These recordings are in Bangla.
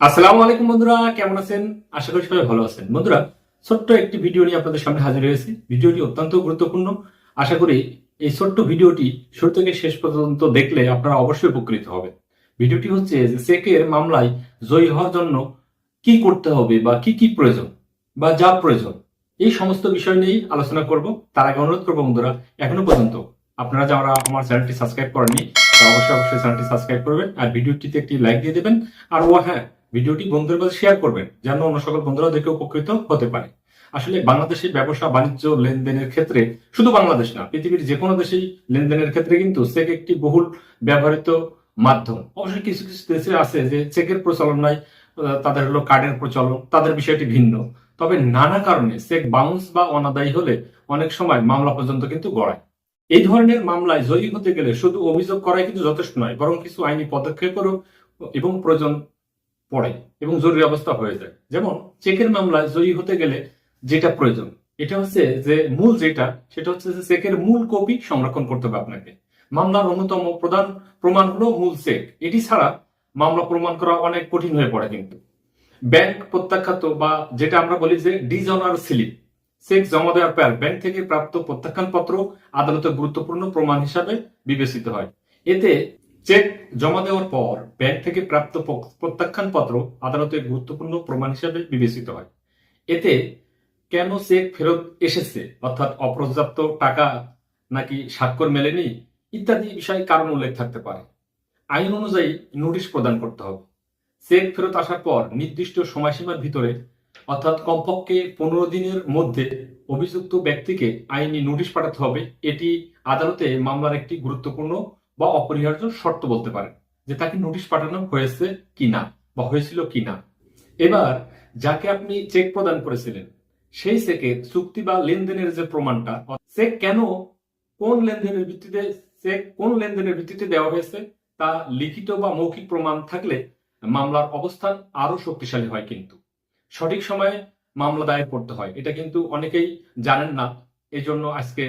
আসসালামু আলাইকুম বন্ধুরা, কেমন আছেন? আশা করি সবাই ভালো আছেন। বন্ধুরা, ছোট্ট একটি ভিডিও নিয়ে আপনাদের সামনে হাজির হয়েছি। ভিডিওটি অত্যন্ত গুরুত্বপূর্ণ। আশা করি এই ছোট্ট ভিডিওটি শুরু থেকে শেষ পর্যন্ত দেখলে আপনারা অবশ্যই উপকৃত হবেন। ভিডিওটি হচ্ছে যে সেকের মামলায় জয়ী হওয়ার জন্য কি করতে হবে বা কি কি প্রয়োজন বা যা প্রয়োজন, এই সমস্ত বিষয় নিয়েই আলোচনা করব। তার আগে অনুরোধ করব বন্ধুরা, এখনও পর্যন্ত আপনারা যারা আমার চ্যানেলটি সাবস্ক্রাইব করেননি অবশ্যই অবশ্যই চ্যানেলটি সাবস্ক্রাইব করবেন। আর ভিডিওটিতে একটি লাইক দিয়ে দেবেন। আর ও হ্যাঁ ভিডিওটি বন্ধুদের মাঝে শেয়ার করবেন, যেন অন্য সকল বন্ধুরা দেখে উপকৃত হতে পারে। আসলে বাংলাদেশের ব্যবসা বাণিজ্য লেনদেনের ক্ষেত্রে শুধু বাংলাদেশ না, পৃথিবীর যে কোনো দেশেই লেনদেনের ক্ষেত্রে কিন্তু চেক একটি বহুল ব্যবহৃত মাধ্যম। অবশ্যই কিছু কিছু দেশে আছে যে চেকের প্রচলন নাই তাদের হলো কার্ডের প্রচলন, তাদের বিষয়টি ভিন্ন। তবে নানা কারণে চেক বাউন্স বা অনাদায়ী হলে অনেক সময় মামলা পর্যন্ত কিন্তু গড়ায়। এই ধরনের মামলায় জয়ী হতে গেলে শুধু অভিযোগ করাই কিন্তু যথেষ্ট নয়, বরং কিছু আইনি পদক্ষেপেরও এবং প্রয়োজন পড়ে এবং জরুরি অবস্থা হয়ে যায়। যেমন চেকের মামলায় জয়ী হতে গেলে যেটা প্রয়োজন, এটা হচ্ছে যে মূল যেটা, সেটা হচ্ছে যে চেকের মূল কপি সংরক্ষণ করতে হবে আপনাকে। মামলার অন্যতম প্রধান প্রমাণ হলো মূল চেক। এটি ছাড়া মামলা প্রমাণ করা অনেক কঠিন হয়ে পড়ে কিন্তু। ব্যাংক প্রত্যাখ্যাত বা যেটা আমরা বলি যে ডিজনার স্লিপ চেক জমা দেওয়ার পর ব্যাংক থেকে প্রাপ্ত প্রত্যাখ্যান পত্র আদালতে গুরুত্বপূর্ণ প্রমাণ হিসাবে বিবেচিত হয়। এতে চেক জমা দেওয়ার পর ব্যাংক থেকে প্রাপ্ত প- প্রত্যাখ্যান পত্র আদালতে গুরুত্বপূর্ণ প্রমাণ হিসাবে বিবেচিত হয়। এতে কেন চেক ফেরত এসেছে? অর্থাৎ অপর্যাপ্ত টাকা নাকি স্বাক্ষর মেলেনি? ইত্যাদি বিষয়ে কারণ উল্লেখ থাকতে পারে। আইন অনুযায়ী নোটিশ প্রদান করতে হবে। চেক ফেরত আসার পর নির্দিষ্ট সময়সীমার ভিতরে, অর্থাৎ কমপক্ষে পনেরো দিনের মধ্যে অভিযুক্ত ব্যক্তিকে আইনি নোটিশ পাঠাতে হবে। এটি আদালতে মামলার একটি গুরুত্বপূর্ণ বা অপরিহার্য শর্ত বলতে পারেন যে তাকে নোটিশ পাঠানো হয়েছে কি না বা হয়েছিল কি না এবার, যাকে আপনি চেক প্রদান করেছিলেন, সেই চেকের চুক্তি বা লেনদেনের যে প্রমাণটা চেক কেন, কোন লেনদেনের ভিত্তিতে চেক কোন লেনদেনের ভিত্তিতে দেওয়া হয়েছে, তা লিখিত বা মৌখিক প্রমাণ থাকলে মামলার অবস্থান আরও শক্তিশালী হয় কিন্তু। সঠিক সময়ে মামলা দায়ের করতে হয়, এটা কিন্তু অনেকেই জানেন না এই জন্য আজকে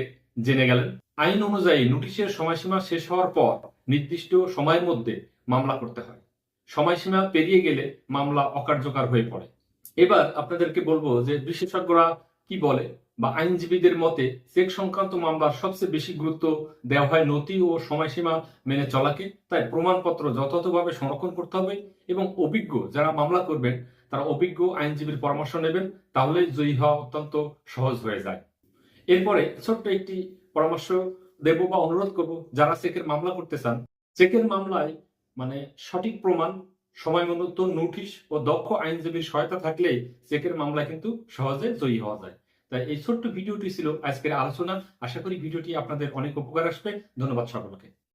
জেনে গেলেন। আইন অনুযায়ী নোটিশের সময়সীমা শেষ হওয়ার পর নির্দিষ্ট সময়ের মধ্যে মামলা করতে হয়। সময়সীমা পেরিয়ে গেলে মামলা অকার্যকর হয়ে পড়ে। এবার আপনাদেরকে বলব যে বিশেষজ্ঞরা কি বলে বা আইনজীবীদের মতে চেক সংক্রান্ত মামলার সবচেয়ে বেশি গুরুত্ব দেওয়া হয় নথি ও সময়সীমা মেনে চলাকে। তাই প্রমাণপত্র যথাযথভাবে সংরক্ষণ করতে হবে এবং অভিজ্ঞ যারা মামলা করবেন, তারা অভিজ্ঞ আইনজীবীর পরামর্শ নেবেন, তাহলে জয়ী হওয়া অত্যন্ত সহজ হয়ে যায়। এরপরে ছোট্ট একটি পরামর্শ দেব বা অনুরোধ করব, যারা চেকের মামলা করতে চান, চেকের মামলায় মানে সঠিক প্রমাণ সময় মতো নোটিশ ও দক্ষ আইনজীবীর সহায়তা থাকলে চেকের মামলা কিন্তু সহজে জয়ী হওয়া যায়। তাই এই ছোট্ট ভিডিওটি ছিল আজকের আলোচনা। আশা করি ভিডিওটি আপনাদের অনেক উপকার আসবে। ধন্যবাদ সকলকে।